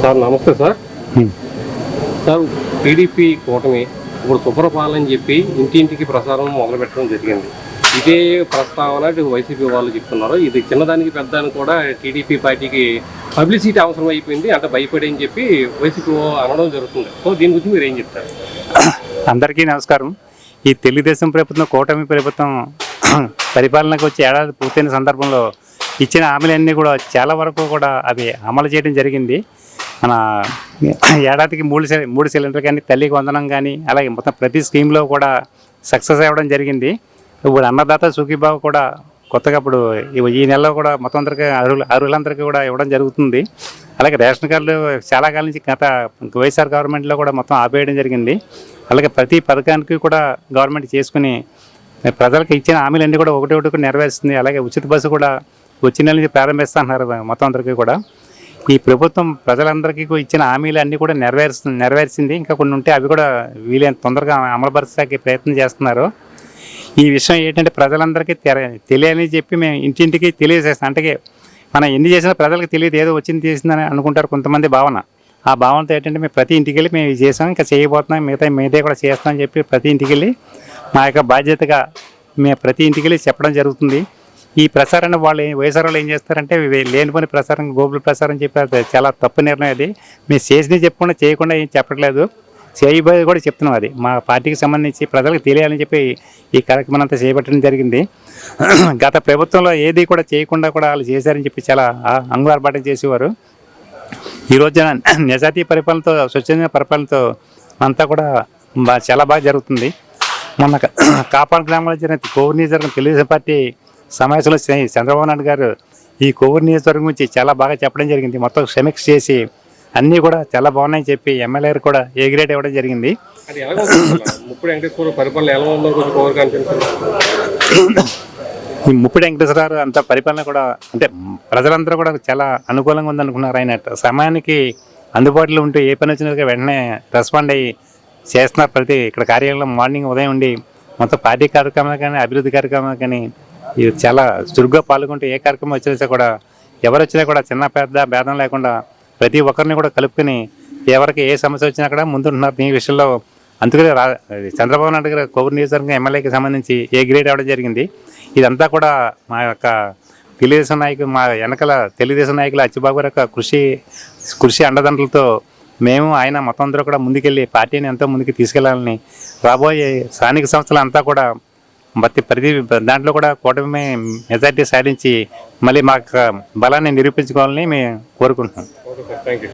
Sir నమస్తే sir. Sir TDP కూటమి ఇప్పుడు శుభ్రపాలన చెప్పి ఇంటింటికి ప్రసారం మొదలు పెట్టడం జరిగింది. ఇదే ప్రస్తావన వైసీపీ వాళ్ళు చెప్తున్నారు. ఇది చిన్నదానికి పెద్దానికి కూడా టీడీపీ పార్టీకి పబ్లిసిటీ అవసరం అయిపోయింది. అంటే భయపడి అని చెప్పి వైసీపీ అనడం జరుగుతుంది. సో దీని గురించి మీరు ఏం చెప్తారు? అందరికీ నమస్కారం. ఈ తెలుగుదేశం ప్రభుత్వం కూటమి ప్రభుత్వం పరిపాలనకు వచ్చి ఏడాది పూర్తయిన సందర్భంలో ఇచ్చిన హామీలన్నీ కూడా చాలా వరకు కూడా అవి అమలు చేయడం జరిగింది. మన ఏడాదికి మూడు మూడు సిలిండర్ కానీ తల్లికి వందనం కానీ అలాగే మొత్తం ప్రతి స్కీమ్లో కూడా సక్సెస్ అవ్వడం జరిగింది. ఇప్పుడు అన్నదాత సుఖీబాబు కూడా కొత్తగా ఇప్పుడు ఈ- ఈ నెలలో కూడా మొత్తం అందరికీ అర్హులు అర్హులందరికీ కూడా ఇవ్వడం జరుగుతుంది. అలాగే రేషన్ కార్డులు చాలా కాలం నుంచి గత వైఎస్ఆర్ గవర్నమెంట్లో కూడా మొత్తం ఆపేయడం జరిగింది. అలాగే ప్రతి పథకానికి కూడా గవర్నమెంట్ చేసుకుని ప్రజలకు ఇచ్చిన హామీలన్నీ కూడా ఒకటి ఒకటి నెరవేరుస్తుంది. అలాగే ఉచిత బస్సు కూడా వచ్చే నెల నుంచి ప్రారంభిస్తున్నారు మొత్తం అందరికీ కూడా. ఈ ప్రభుత్వం ప్రజలందరికీ కూడా ఇచ్చిన హామీలు అన్నీ కూడా నెరవేరుస్తుంది నెరవేర్చింది. ఇంకా కొన్ని ఉంటే అవి కూడా వీలైన తొందరగా అమలుపరచడానికి ప్రయత్నం చేస్తున్నారు. ఈ విషయం ఏంటంటే ప్రజలందరికీ తెర చెప్పి మేము ఇంటింటికి తెలియజేస్తాం. అంటే మనం ఎన్ని చేసినా ప్రజలకు తెలియదు ఏదో వచ్చింది చేసిందని అనుకుంటారు కొంతమంది భావన. ఆ భావనతో ఏంటంటే మేము ప్రతి ఇంటికి వెళ్ళి మేము ఇది చేసాం ఇంకా చేయబోతున్నాం మిగతా మీదే కూడా చేస్తామని చెప్పి ప్రతి ఇంటికి వెళ్ళి మా యొక్క బాధ్యతగా మేము ప్రతి ఇంటికి వెళ్ళి చెప్పడం జరుగుతుంది. ఈ ప్రసారాన్ని వాళ్ళు ఏం- వైఎస్ఆర్ వాళ్ళు ఏం చేస్తారంటే లేనిపోని ప్రసారం గోబుల్ ప్రసారం చెప్పి అది చాలా తప్పు నిర్ణయం అది. మేము చేసినవి చెప్పకుండా చేయకుండా ఏం చెప్పట్లేదు. చేయబోయేది కూడా చెప్తున్నాం అది. మా పార్టీకి సంబంధించి ప్రజలకు తెలియాలని చెప్పి ఈ కార్యక్రమం అంతా చేపట్టడం జరిగింది. గత ప్రభుత్వంలో ఏది కూడా చేయకుండా కూడా వాళ్ళు చేశారని చెప్పి చాలా ఆ- చేసేవారు. ఈ రోజున నిజాతీ పరిపాలనతో స్వచ్ఛంద పరిపాలనతో అంతా కూడా చాలా బాగా జరుగుతుంది. మొన్న కాపాడు గ్రామంలో జరిగిన కోవూరు నియోజకవర్గం తెలుగుదేశం పార్టీ సమావేశంలో చంద్రబాబు నాయుడు గారు ఈ కోవూరు నియోజకవర్గం గురించి చాలా బాగా చెప్పడం జరిగింది. మొత్తం సమీక్ష చేసి అన్నీ కూడా చాలా బాగున్నాయని చెప్పి ఎమ్మెల్యే కూడా ఏ గ్రేడ్ ఇవ్వడం జరిగింది. ఈ ముప్పిడి వెంకటేశ్వరరావు అంత పరిపాలన కూడా అంటే ప్రజలందరూ కూడా చాలా అనుకూలంగా ఉందనుకున్నారు. ఆయన సమయానికి అందుబాటులో ఉంటూ ఏ పని వచ్చినా వెంటనే రెస్పాండ్ అయ్యి చేస్తున్న ప్రతి ఇక్కడ కార్యాలయంలో మార్నింగ్ ఉదయం ఉండి మొత్తం పార్టీ కార్యక్రమాలు కానీ అభివృద్ధి కార్యక్రమాలు కానీ ఇది చాలా చురుగ్గా పాల్గొంటూ ఏ కార్యక్రమం వచ్చినా కూడా ఎవరు వచ్చినా కూడా చిన్న పెద్ద భేదం లేకుండా ప్రతి ఒక్కరిని కూడా కలుపుకొని ఎవరికి ఏ సమస్య వచ్చినా కూడా ముందుంటున్నారు. ఈ విషయంలో అందుకనే రా చంద్రబాబు నాయుడు గారు కోవూరు నియోజకవర్గం ఎమ్మెల్యేకి సంబంధించి ఏ గ్రేడ్ అవ్వడం జరిగింది. ఇదంతా కూడా మా యొక్క తెలుగుదేశం నాయకులు మా వెనకల తెలుగుదేశం నాయకులు అచ్చిబాబు గారి యొక్క కృషి కృషి అండదండలతో మేము ఆయన మొత్తం అందరూ కూడా ముందుకెళ్ళి పార్టీని ఎంతో ముందుకు తీసుకెళ్ళాలని రాబోయే స్థానిక సంస్థలు అంతా కూడా ప్రతి ప్రతి దాంట్లో కూడా కూటమి మెజార్టీ సాధించి మళ్ళీ మాకు బలాన్ని నిరూపించుకోవాలని మేము కోరుకుంటున్నాం. Thank you